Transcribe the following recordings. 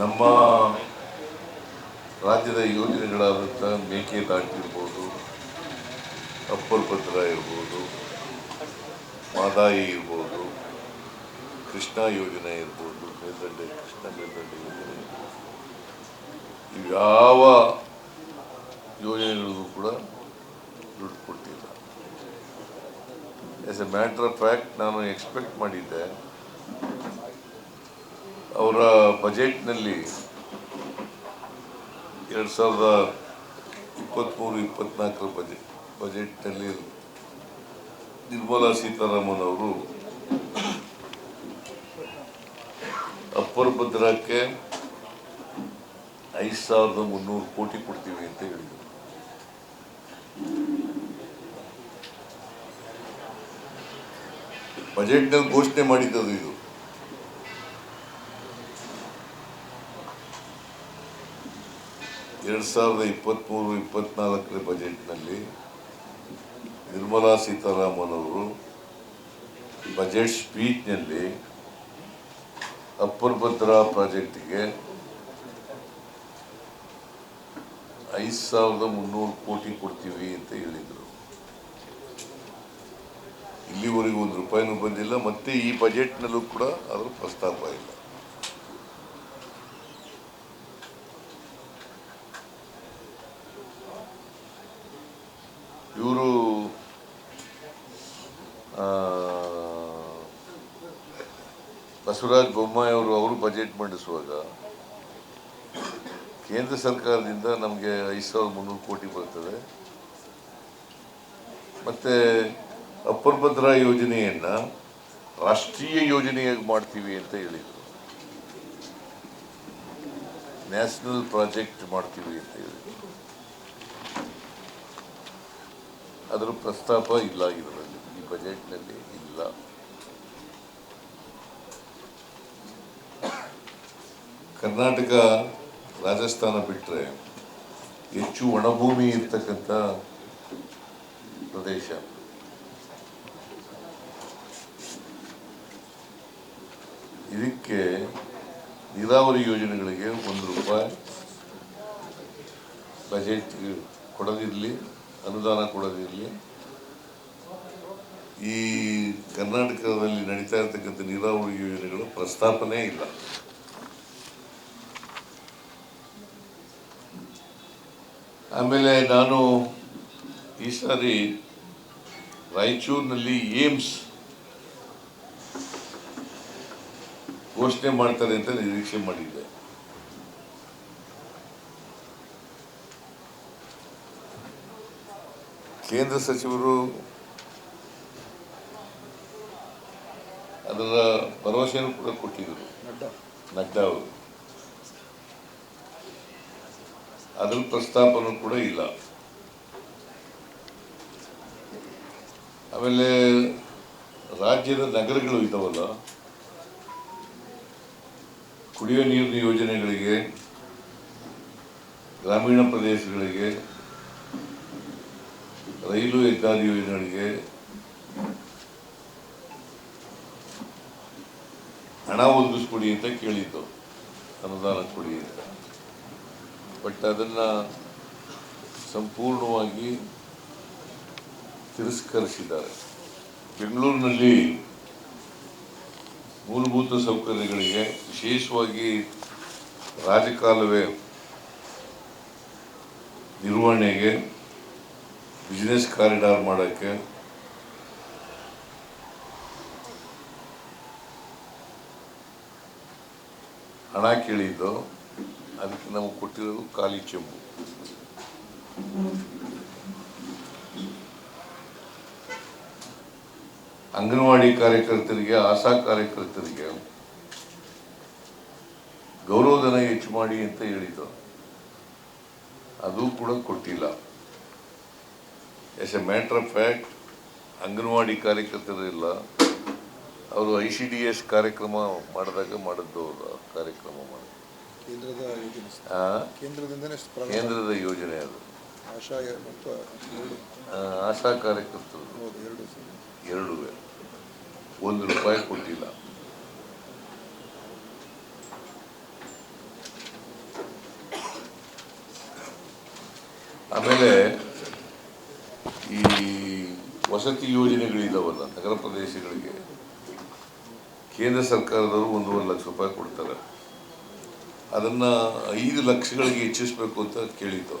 ನಮ್ಮ ರಾಜ್ಯದ ಯೋಜನೆಗಳಾದಂಥ ಮೇಕೆದಾಟು ಇರ್ಬೋದು ಅಪ್ಪರ್ ಇರ್ಬೋದು, ಮಾದಾಯಿ ಇರ್ಬೋದು, ಕೃಷ್ಣ ಯೋಜನೆ ಇರ್ಬೋದು, ಮೇಲ್ದಂಡೆ, ಕೃಷ್ಣ ಮೇಲ್ದಂಡೆ ಯೋಜನೆ ಇವ್ಯಾವ ಯೋಜನೆಗಳಿಗೂ ಕೂಡ ದುಡ್ಡು ಕೊಡ್ತಿಲ್ಲ. As a matter of fact ನಾನು ಎಕ್ಸ್ಪೆಕ್ಟ್ ಮಾಡಿದ್ದೆ ಅವರ ಬಜೆಟ್ನಲ್ಲಿ ಎರಡು ಸಾವಿರದ ಇಪ್ಪತ್ತ್ಮೂರು ಇಪ್ಪತ್ನಾಲ್ಕರ ಬಜೆಟ್, ಬಜೆಟ್ನಲ್ಲಿ ನಿರ್ಮಲಾ ಸೀತಾರಾಮನ್ ಅವರು ಅಪ್ಪರ್ ಭದ್ರಕ್ಕೆ ಐದು ಸಾವಿರದ ಮುನ್ನೂರು ಕೋಟಿ ಕೊಡ್ತೀವಿ ಅಂತ ಹೇಳಿದರು. ಬಜೆಟ್ನಲ್ಲಿ ಘೋಷಣೆ ಮಾಡಿದ್ದದು ಇದು. ಎರಡು ಸಾವಿರದ ಇಪ್ಪತ್ತ್ಮೂರು ಇಪ್ಪತ್ತ್ನಾಲ್ಕನೇ ಬಜೆಟ್ನಲ್ಲಿ ನಿರ್ಮಲಾ ಸೀತಾರಾಮನ್ ಅವರು ಬಜೆಟ್ ಸ್ಪೀಚ್ನಲ್ಲಿ ಅಪ್ಪರ್ ಭದ್ರಾ ಪ್ರಾಜೆಕ್ಟಿಗೆ ಐದು ಸಾವಿರದ ಮುನ್ನೂರು ಕೋಟಿ ಕೊಡ್ತೀವಿ ಅಂತ ಹೇಳಿದರು. ಇಲ್ಲಿವರೆಗೂ ಒಂದು ರೂಪಾಯಿನೂ ಬಂದಿಲ್ಲ, ಮತ್ತೆ ಈ ಬಜೆಟ್ನಲ್ಲೂ ಕೂಡ ಅದರ ಪ್ರಸ್ತಾಪ ಇಲ್ಲ. ಇವರು ಬಸವರಾಜ ಬೊಮ್ಮಾಯಿ ಅವರು ಅವರು ಬಜೆಟ್ ಮಂಡಿಸುವಾಗ ಕೇಂದ್ರ ಸರ್ಕಾರದಿಂದ ನಮಗೆ ಐದು ಸಾವಿರದ ಮುನ್ನೂರು ಕೋಟಿ ಬರ್ತದೆ. ಮತ್ತು ಯೋಜನೆಯನ್ನು ಯೋಜನೆಯನ್ನ ರಾಷ್ಟ್ರೀಯ ಯೋಜನೆಯಾಗಿ ಮಾಡ್ತೀವಿ ಅಂತ ಹೇಳಿದರು. ನ್ಯಾಷನಲ್ ಪ್ರಾಜೆಕ್ಟ್ ಮಾಡ್ತೀವಿ ಅಂತ ಹೇಳಿದರು. ಅದರ ಪ್ರಸ್ತಾಪ ಇಲ್ಲ ಇದರಲ್ಲಿ, ಈ ಬಜೆಟ್ನಲ್ಲಿ ಇಲ್ಲ. ಕರ್ನಾಟಕ ರಾಜಸ್ಥಾನ ಬಿಟ್ಟರೆ ಹೆಚ್ಚು ಒಣಭೂಮಿ ಇರ್ತಕ್ಕಂಥ ಪ್ರದೇಶ. ಇದಕ್ಕೆ ನೀರಾವರಿ ಯೋಜನೆಗಳಿಗೆ ಒಂದು ರೂಪಾಯಿ ಬಜೆಟ್ ಕೊಡೋದಿರಲಿ. ಅನುದಾನ ಕೊಡೋದಿರಲಿ ಈ ಕರ್ನಾಟಕದಲ್ಲಿ ನಡೀತಾ ಇರತಕ್ಕಂಥ ನೀರಾವರಿ ಯೋಜನೆಗಳು ಪ್ರಸ್ತಾಪನೆ ಇಲ್ಲ. ಆಮೇಲೆ ನಾನು ಈ ಸಾರಿ ರಾಯಚೂರಿನಲ್ಲಿ ಏಮ್ಸ್ ಘೋಷಣೆ ಮಾಡ್ತಾರೆ ಅಂತ ನಿರೀಕ್ಷೆ ಮಾಡಿದ್ದೆ. ಕೇಂದ್ರ ಸಚಿವರು ಅದರ ಭರವಸೆಯನ್ನು ಕೂಡ ಕೊಟ್ಟಿದ್ದರು. ನಡ್ಡಾ. ಅವರು. ಅದರ ಪ್ರಸ್ತಾಪನೂ ಕೂಡ ಇಲ್ಲ. ಆಮೇಲೆ ರಾಜ್ಯದ ನಗರಗಳು ಇದ್ದಾವಲ್ಲ ಕುಡಿಯುವ ನೀರಿನ ಯೋಜನೆಗಳಿಗೆ ಗ್ರಾಮೀಣ ಪ್ರದೇಶಗಳಿಗೆ ರೈಲು ಹೆದ್ದಾರಿ ಯೋಜನೆಗಳಿಗೆ ಹಣ ಒದಗಿಸ್ಕೊಡಿ ಅಂತ ಕೇಳಿದ್ದು, ಅನುದಾನ ಕೊಡಿ ಅಂತ. ಬಟ್ ಅದನ್ನು ಸಂಪೂರ್ಣವಾಗಿ ತಿರಸ್ಕರಿಸಿದ್ದಾರೆ. ಬೆಂಗಳೂರಿನಲ್ಲಿ ಮೂಲಭೂತ ಸೌಕರ್ಯಗಳಿಗೆ ವಿಶೇಷವಾಗಿ ರಾಜಕಾಲುವೆ ನಿರ್ವಹಣೆಗೆ ಬಿಸ್ನೆಸ್ ಕಾರಿಡಾರ್ ಮಾಡೋಕ್ಕೆ? ಹಣ ಕೇಳಿದ್ದು, ಅದಕ್ಕೆ ನಮಗೆ ಕೊಟ್ಟಿರೋದು ಖಾಲಿ ಚೆಂಬು. ಅಂಗನವಾಡಿ ಕಾರ್ಯಕರ್ತರಿಗೆ, ಆಶಾ ಕಾರ್ಯಕರ್ತರಿಗೆ ಗೌರವಧನ ಹೆಚ್ಚು ಮಾಡಿ ಅಂತ ಹೇಳಿದ್ದು. ಅದು ಕೂಡ ಕೊಟ್ಟಿಲ್ಲ. As a matter of fact anganwadi ಕಾರ್ಯಕರ್ತರಿಲ್ಲ ಅವರು ಐ ಸಿ ಡಿ ಎಸ್ ಕಾರ್ಯಕ್ರಮ ಮಾಡಿದಾಗ ಮಾಡಿದ್ದು ಅವರು ಕಾರ್ಯಕ್ರಮ ಮಾಡಿ ಕೇಂದ್ರದ ಯೋಜನೆ ಆ, ಕೇಂದ್ರದಿಂದನೇ ಪ್ರಾರಂಭ ಕೇಂದ್ರದ ಯೋಜನೆ ಅದು ಆಶಾ ಕಾರ್ಯಕರ್ತರು. ಎರಡು ಒಂದು ರೂಪಾಯಿ ಕೊಟ್ಟಿಲ್ಲ ಆಮೇಲೆ ಈ ವಸತಿ ಯೋಜನೆಗಳಿದಾವಲ್ಲ, ನಗರ ಪ್ರದೇಶಗಳಿಗೆ, ಕೇಂದ್ರ ಸರ್ಕಾರದವರು ಒಂದೂವರೆ ಲಕ್ಷ ರೂಪಾಯಿ ಕೊಡ್ತಾರೆ. ಅದನ್ನ ಐದು ಲಕ್ಷಗಳಿಗೆ ಹೆಚ್ಚಿಸಬೇಕು ಅಂತ ಕೇಳಿತ್ತು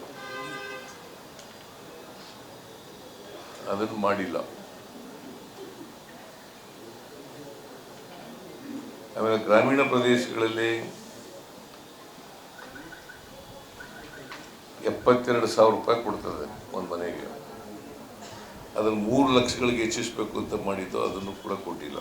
ಅದನ್ನು ಮಾಡಿಲ್ಲ. ಆಮೇಲೆ ಗ್ರಾಮೀಣ ಪ್ರದೇಶಗಳಲ್ಲಿ ಎಪ್ಪತ್ತೆರಡು ಸಾವಿರ ರೂಪಾಯಿ ಕೊಡ್ತದೆ ಒಂದು ಮನೆಗೆ. ಅದನ್ನು ಮೂರು ಲಕ್ಷಗಳಿಗೆ ಹೆಚ್ಚಿಸಬೇಕು ಅಂತ ಮಾಡಿದ್ದು, ಅದನ್ನು ಕೂಡ ಕೊಟ್ಟಿಲ್ಲ.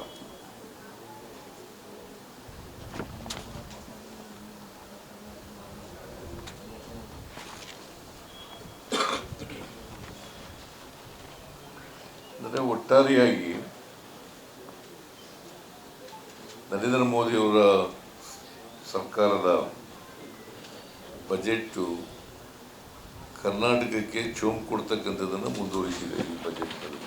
ಅಂದರೆ ಒಟ್ಟಾರೆಯಾಗಿ ನರೇಂದ್ರ ಮೋದಿಯವರ ಸರ್ಕಾರದ ಬಜೆಟ್ಟು ಕರ್ನಾಟಕಕ್ಕೆ ಚೋಮ್ ಕೊಡ್ತಕ್ಕಂಥದ್ದನ್ನು ಮುಂದುವರಿಸಿದೆ ಈ ಬಜೆಟ್ನಲ್ಲಿ